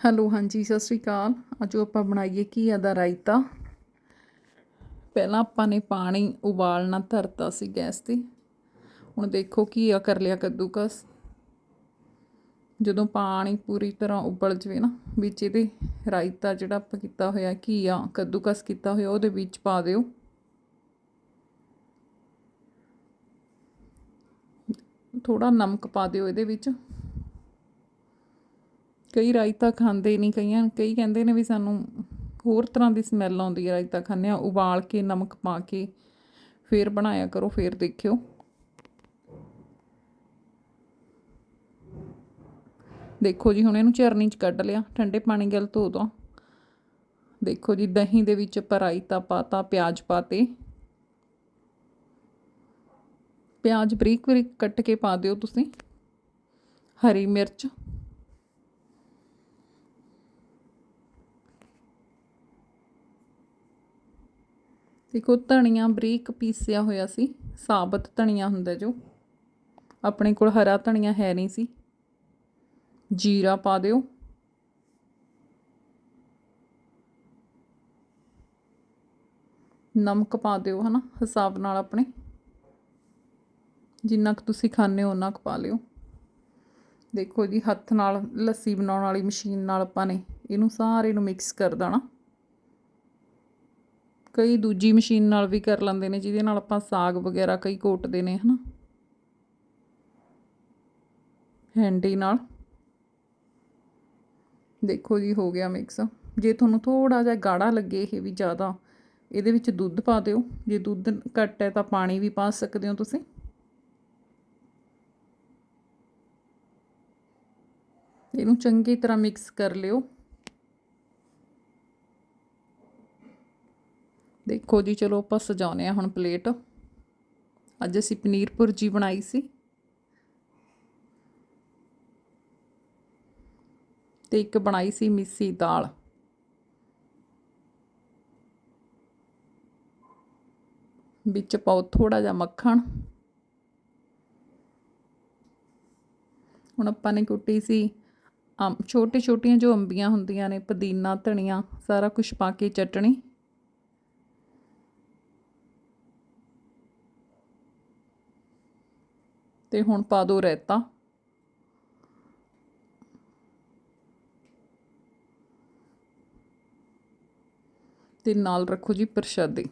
Hello, ਹਾਂਜੀ, ਸਤਿ ਸ਼੍ਰੀ ਅਕਾਲ। ਅੱਜ ਆਪਾਂ ਬਣਾਈਏ ਘੀਆ ਦਾ ਰਾਇਤਾ? ਪਹਿਲਾਂ ਆਪਾਂ ਨੇ ਪਾਣੀ ਉਬਾਲਣਾ, ਧਰਤਾ ਸੀ ਗੈਸ ਤੇ। ਹੁਣ ਦੇਖੋ ਘੀਆ ਕਰ ਲਿਆ ਕੱਦੂਕਸ। ਜਦੋਂ ਪਾਣੀ ਪੂਰੀ ਤਰ੍ਹਾਂ ਉਬਲ ਜਵੇ ਨਾ, ਵਿੱਚ ਇਹਦੇ ਰਾਇਤਾ ਜਿਹੜਾ ਆਪਾਂ ਕੀਤਾ ਹੋਇਆ ਘੀਆ ਕੱਦੂਕਸ ਕੀਤਾ ਹੋਇਆ, ਉਹਦੇ ਵਿੱਚ ਪਾ ਦਿਓ। ਥੋੜਾ ਨਮਕ ਪਾ ਦਿਓ ਇਹਦੇ ਵਿੱਚ। ਕਈ ਰਾਇਤਾ ਖਾਂਦੇ ਨਹੀਂ, ਕਈਆਂ, ਕਈ ਕਹਿੰਦੇ ਨੇ ਵੀ ਸਾਨੂੰ ਹੋਰ ਤਰ੍ਹਾਂ ਦੀ ਸਮੈਲ ਆਉਂਦੀ ਹੈ ਰਾਇਤਾ ਖਾਂਦੇ ਆ ਉਬਾਲ ਕੇ, ਨਮਕ ਪਾ ਕੇ ਫੇਰ ਬਣਾਇਆ ਕਰੋ, ਫੇਰ ਦੇਖਿਓ। ਦੇਖੋ ਜੀ, ਹੁਣ ਇਹਨੂੰ ਚਰਨੀ 'ਚ ਕੱਢ ਲਿਆ, ਠੰਡੇ ਪਾਣੀ ਗੱਲ ਧੋ ਦੋ। ਦੇਖੋ ਜੀ, ਦਹੀਂ ਦੇ ਵਿੱਚ ਆਪਾਂ ਰਾਇਤਾ ਪਾਤਾ, ਪਿਆਜ਼ ਪਾਤੇ। ਪਿਆਜ਼ ਬਰੀਕ ਬਰੀਕ ਕੱਟ ਕੇ ਪਾ ਦਿਓ ਤੁਸੀਂ। ਹਰੀ ਮਿਰਚ। ਦੇਖੋ ਧਨੀਆ ਬਰੀਕ ਪੀਸਿਆ ਹੋਇਆ ਸੀ, ਸਾਬਤ ਧਨੀਆ ਹੁੰਦਾ ਜੋ। ਆਪਣੇ ਕੋਲ ਹਰਾ ਧਨੀਆ ਹੈ ਨਹੀਂ ਸੀ। ਜੀਰਾ ਪਾ ਦਿਓ। ਨਮਕ ਪਾ ਦਿਓ, ਹਨਾ, ਹਿਸਾਬ ਨਾਲ ਆਪਣੇ। ਜਿੰਨਾ ਕੁ ਤੁਸੀਂ ਖਾਣੇ ਹੋ ਉਹਨਾਂ ਕੁ ਪਾ ਲਿਓ। ਦੇਖੋ ਜੀ, ਹੱਥ ਨਾਲ ਲੱਸੀ ਬਣਾਉਣ ਵਾਲੀ ਮਸ਼ੀਨ ਨਾਲ ਆਪਾਂ ਨੇ, ਇਹਨੂੰ ਸਾਰੇ ਨੂੰ ਮਿਕਸ ਕਰ ਦੇਣਾ। ਕਈ ਦੂਜੀ ਮਸ਼ੀਨ ਨਾਲ ਵੀ ਕਰ ਲੈਂਦੇ ਨੇ, ਜਿਹਦੇ ਨਾਲ ਆਪਾਂ ਸਾਗ ਵਗੈਰਾ ਕਈ ਕੋਟਦੇ ਨੇ, ਹਨਾ? ਹੈਂਡੀ ਨਾਲ। ਦੇਖੋ ਜੀ, ਹੋ ਗਿਆ ਮਿਕਸ ਜੇ ਤੁਹਾਨੂੰ ਥੋੜਾ ਜਿਹਾ ਗਾੜਾ ਲੱਗੇ ਇਹ ਵੀ ਜ਼ਿਆਦਾ, ਇਹਦੇ ਵਿੱਚ ਦੁੱਧ ਪਾ ਦਿਓ। ਜੇ ਦੁੱਧ ਘੱਟ ਹੈ ਤਾਂ ਪਾਣੀ ਵੀ ਪਾ ਸਕਦੇ ਹੋ ਤੁਸੀਂ। ਇਹਨੂੰ ਚੰਗੀ ਤਰ੍ਹਾਂ ਮਿਕਸ ਕਰ ਲਿਓ। ਦੇਖੋ ਜੀ, ਚਲੋ ਆਪਾਂ ਸਜਾਉਨੇ ਆ ਹੁਣ ਪਲੇਟ। ਅੱਜ ਅਸੀਂ ਪਨੀਰ ਭੁਰਜੀ ਬਣਾਈ ਸੀ। ਤੇ ਇੱਕ ਬਣਾਈ ਸੀ ਮਿੱਸੀ ਦਾਲ। ਵਿੱਚ ਪਾਓ ਥੋੜਾ ਜਿਹਾ ਮੱਖਣ। ਹੁਣ ਆਪਾਂ ਨੇ ਕੁੱਟੀ ਸੀ ਅਮ ਛੋਟੇ ਛੋਟੀਆਂ ਜੋ ਅੰਬੀਆਂ ਹੁੰਦੀਆਂ ਨੇ, ਪੁਦੀਨਾ, ਧਨੀਆ, ਸਾਰਾ ਕੁਝ ਪਾ ਕੇ ਚਟਣੀ। ਤੇ ਹੁਣ ਪਾ ਦਿਓ ਰਾਇਤਾ ਤੇ ਨਾਲ ਰੱਖੋ ਜੀ ਪ੍ਰਸ਼ਾਦੇ।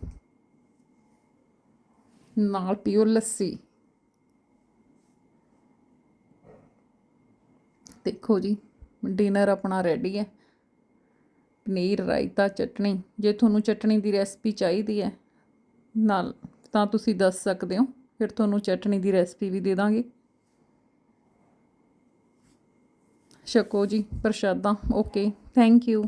ਨਾਲ ਪੀਓ ਲੱਸੀ। ਦੇਖੋ ਜੀ, ਡਿਨਰ ਆਪਣਾ ਰੈਡੀ ਹੈ। ਪਨੀਰ, ਰਾਇਤਾ ਚਟਣੀ ਜੇ ਤੁਹਾਨੂੰ ਚਟਣੀ ਦੀ ਰੈਸਪੀ ਚਾਹੀਦੀ ਹੈ, ਨਾਲ ਤਾਂ ਤੁਸੀਂ ਦੱਸ ਸਕਦੇ ਹੋ। ਫਿਰ ਤੁਹਾਨੂੰ ਚਟਣੀ ਦੀ ਰੈਸਪੀ ਵੀ ਦੇ ਦਾਂਗੇ। ਛਕੋ ਜੀ ਪ੍ਰਸ਼ਾਦਾ। Okay thank you